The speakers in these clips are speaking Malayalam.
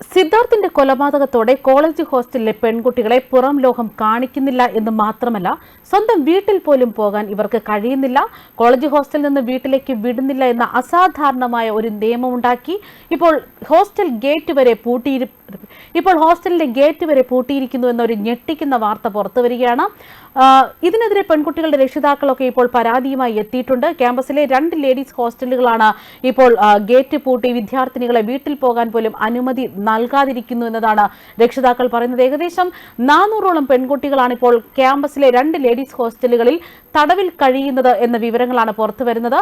സിദ്ധാർത്ഥിന്റെ കൊലപാതകത്തോടെ കോളേജ് ഹോസ്റ്റലിലെ പെൺകുട്ടികളെ പുറം ലോകം കാണിക്കുന്നില്ല എന്ന് മാത്രമല്ല സ്വന്തം വീട്ടിൽ പോലും പോകാൻ ഇവർക്ക് കഴിയുന്നില്ല കോളേജ് ഹോസ്റ്റലിൽ നിന്ന് വീട്ടിലേക്ക് വിടുന്നില്ല എന്ന അസാധാരണമായ ഒരു നിയമമുണ്ടാക്കി ഇപ്പോൾ ഹോസ്റ്റൽ ഗേറ്റ് വരെ പൂട്ടിയിരി ഇപ്പോൾ ഹോസ്റ്റലിന്റെ ഗേറ്റ് വരെ പൂട്ടിയിരിക്കുന്നു എന്നൊരു ഞെട്ടിക്കുന്ന വാർത്ത പുറത്തു വരികയാണ്. ഇതിനെതിരെ പെൺകുട്ടികളുടെ രക്ഷിതാക്കളൊക്കെ ഇപ്പോൾ പരാതിയുമായി എത്തിയിട്ടുണ്ട്. ക്യാമ്പസിലെ രണ്ട് ലേഡീസ് ഹോസ്റ്റലുകളാണ് ഇപ്പോൾ ഗേറ്റ് പൂട്ടി വിദ്യാർത്ഥിനികളെ വീട്ടിൽ പോകാൻ പോലും അനുമതി നൽകാതിരിക്കുന്നു എന്നതാണ് രക്ഷിതാക്കൾ പറയുന്നത്. ഏകദേശം നാനൂറോളം പെൺകുട്ടികളാണ് ഇപ്പോൾ ക്യാമ്പസിലെ രണ്ട് ലേഡീസ് ഹോസ്റ്റലുകളിൽ തടവിൽ കഴിയുന്നത് എന്ന വിവരങ്ങളാണ് പുറത്തു വരുന്നത്.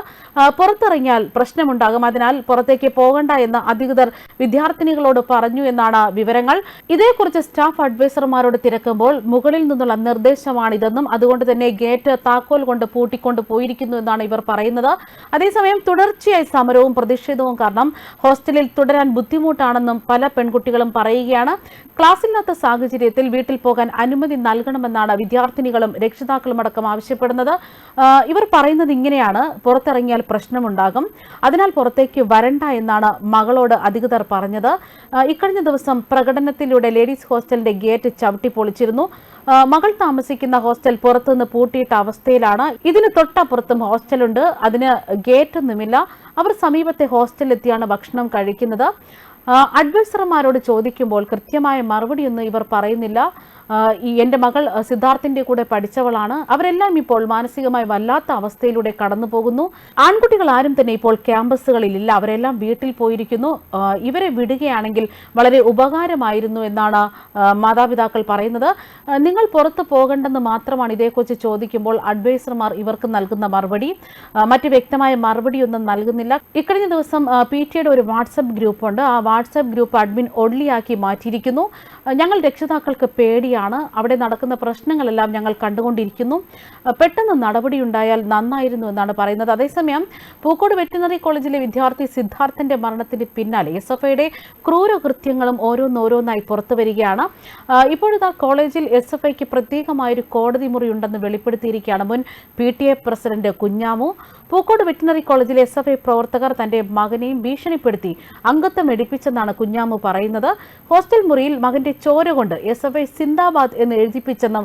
പുറത്തിറങ്ങിയാൽ പ്രശ്നമുണ്ടാകും. അതിനാൽ പുറത്തേക്ക് പോകണ്ട എന്ന് അധികൃതർ വിദ്യാർത്ഥിനികളോട് പറഞ്ഞു എന്നാണ് വിവരങ്ങൾ. ഇതേക്കുറിച്ച് സ്റ്റാഫ് അഡ്വൈസർമാരോട് തിരക്കുമ്പോൾ മുകളിൽ നിന്നുള്ള നിർദ്ദേശമാണിതെന്നും അതുകൊണ്ട് തന്നെ ഗേറ്റ് താക്കോൽ കൊണ്ട് പൂട്ടിക്കൊണ്ട് പോയിരിക്കുന്നു എന്നാണ് ഇവർ പറയുന്നത്. അതേസമയം തുടർച്ചയായി സമരവും പ്രതിഷേധവും കാരണം ഹോസ്റ്റലിൽ തുടരാൻ ബുദ്ധിമുട്ടാണെന്നും പല പെൺകുട്ടികളും പറയുകയാണ്. ക്ലാസ്സില്ലാത്ത സാഹചര്യത്തിൽ വീട്ടിൽ പോകാൻ അനുമതി നൽകണമെന്നാണ് വിദ്യാർത്ഥിനികളും രക്ഷിതാക്കളും അടക്കം ആവശ്യപ്പെടുന്നത്. ഇവർ പറയുന്നത് ഇങ്ങനെയാണ്. പുറത്തിറങ്ങിയാൽ പ്രശ്നമുണ്ടാകും. അതിനാൽ പുറത്തേക്ക് വരണ്ട എന്നാണ് മകളോട് അധികൃതർ പറഞ്ഞത്. ഇക്കഴിഞ്ഞ ദിവസം പ്രകടനത്തിലൂടെ ലേഡീസ് ഹോസ്റ്റലിന്റെ ഗേറ്റ് ചവിട്ടി പൊളിച്ചിരുന്നു. മകൾ താമസിക്കുന്ന ഹോസ്റ്റൽ പുറത്തുനിന്ന് പൂട്ടിയിട്ട അവസ്ഥയിലാണ്. ഇതിന് തൊട്ടപ്പുറത്തും ഹോസ്റ്റലുണ്ട്. അതിന് ഗേറ്റ് ഒന്നുമില്ല അവർ സമീപത്തെ ഹോസ്റ്റലിലെത്തിയാണ് ഭക്ഷണം കഴിക്കുന്നത്. അഡ്വൈസർമാരോട് ചോദിക്കുമ്പോൾ കൃത്യമായ മറുപടിയൊന്നും ഇവർ പറയുന്നില്ല. ഈ എന്റെ മകൾ സിദ്ധാർത്ഥിന്റെ കൂടെ പഠിച്ചവളാണ്. അവരെല്ലാം ഇപ്പോൾ മാനസികമായി വല്ലാത്ത അവസ്ഥയിലൂടെ കടന്നു പോകുന്നു ആൺകുട്ടികൾ ആരും തന്നെ ഇപ്പോൾ ക്യാമ്പസുകളിൽ ഇല്ല അവരെല്ലാം വീട്ടിൽ പോയിരിക്കുന്നു. ഇവരെ വിടുകയാണെങ്കിൽ വളരെ ഉപകാരമായിരുന്നു എന്നാണ് മാതാപിതാക്കൾ പറയുന്നത്. നിങ്ങൾ പുറത്ത് പോകണ്ടെന്ന് മാത്രമാണ് ഇതേക്കുറിച്ച് ചോദിക്കുമ്പോൾ അഡ്വൈസർമാർ ഇവർക്ക് നൽകുന്ന മറുപടി. മറ്റ് വ്യക്തമായ മറുപടിയൊന്നും നൽകുന്നില്ല. ഇക്കഴിഞ്ഞ ദിവസം പി ടിയുടെ ഒരു വാട്സപ്പ് ഗ്രൂപ്പുണ്ട്. ആ വാട്സപ്പ് ഗ്രൂപ്പ് അഡ്മിൻ ഒള്ളിയാക്കി മാറ്റിയിരിക്കുന്നു. ഞങ്ങൾ രക്ഷിതാക്കൾക്ക് പേടിയാണ്. അവിടെ നടക്കുന്ന പ്രശ്നങ്ങളെല്ലാം ഞങ്ങൾ കണ്ടുകൊണ്ടിരിക്കുന്നു. പെട്ടെന്ന് നടപടിയുണ്ടായാൽ നന്നായിരുന്നു എന്നാണ് പറയുന്നത്. അതേസമയം പൂക്കോട് വെറ്റിനറി കോളേജിലെ വിദ്യാർത്ഥി സിദ്ധാർത്ഥന്റെ മരണത്തിന് പിന്നാലെ എസ് എഫ് ഐയുടെ ക്രൂരകൃത്യങ്ങളും ഓരോന്നോരോന്നായി പുറത്തു വരികയാണ്. ഇപ്പോഴിതാ കോളേജിൽ എസ് എഫ് ഐക്ക് പ്രത്യേകമായൊരു കോടതി മുറിയുണ്ടെന്ന് വെളിപ്പെടുത്തിയിരിക്കുകയാണ് മുൻ P T A president Kunhamu. Pookode veterinary കോളേജിലെ എസ് എഫ് ഐ പ്രവർത്തകർ തന്റെ മകനെയും ഭീഷണിപ്പെടുത്തി അംഗത്വം എടുപ്പിച്ചെന്നാണ് കുഞ്ഞാമു പറയുന്നത്. ഹോസ്റ്റൽ മുറിയിൽ മകന്റെ ചോര കൊണ്ട് എസ് എഫ് ഐ സിന്ദാബാദ് എന്ന് എഴുതിപ്പിച്ചെന്നും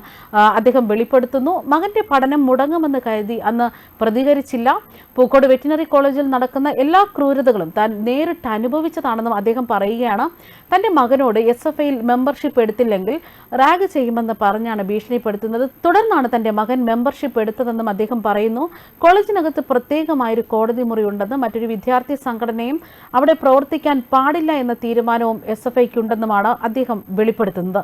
അദ്ദേഹം വെളിപ്പെടുത്തുന്നു. മകന്റെ പഠനം മുടങ്ങുമെന്ന് കരുതി അന്ന് പ്രതികരിച്ചില്ല. പൂക്കോട് വെറ്റിനറി കോളേജിൽ നടക്കുന്ന എല്ലാ ക്രൂരതകളും താൻ നേരിട്ട് അനുഭവിച്ചതാണെന്നും അദ്ദേഹം പറയുകയാണ്. തന്റെ മകനോട് എസ് എഫ് ഐയിൽ മെമ്പർഷിപ്പ് എടുത്തില്ലെങ്കിൽ റാഗ് ചെയ്യുമെന്ന് പറഞ്ഞാണ് ഭീഷണിപ്പെടുത്തുന്നത്. തുടർന്നാണ് തന്റെ മകൻ മെമ്പർഷിപ്പ് എടുത്തതെന്നും അദ്ദേഹം പറയുന്നു. കോളേജിനകത്ത് പ്രത്യേകമായൊരു കോടതി മുറിയുണ്ടെന്നും മറ്റൊരു വിദ്യാർത്ഥി സംഘടനയും അവിടെ പ്രവർത്തിക്കാൻ പാടില്ല എന്ന തീരുമാനവും എസ് എഫ് ഐക്കുണ്ടെന്നുമാണ് അദ്ദേഹം വെളിപ്പെടുത്തുന്നത്.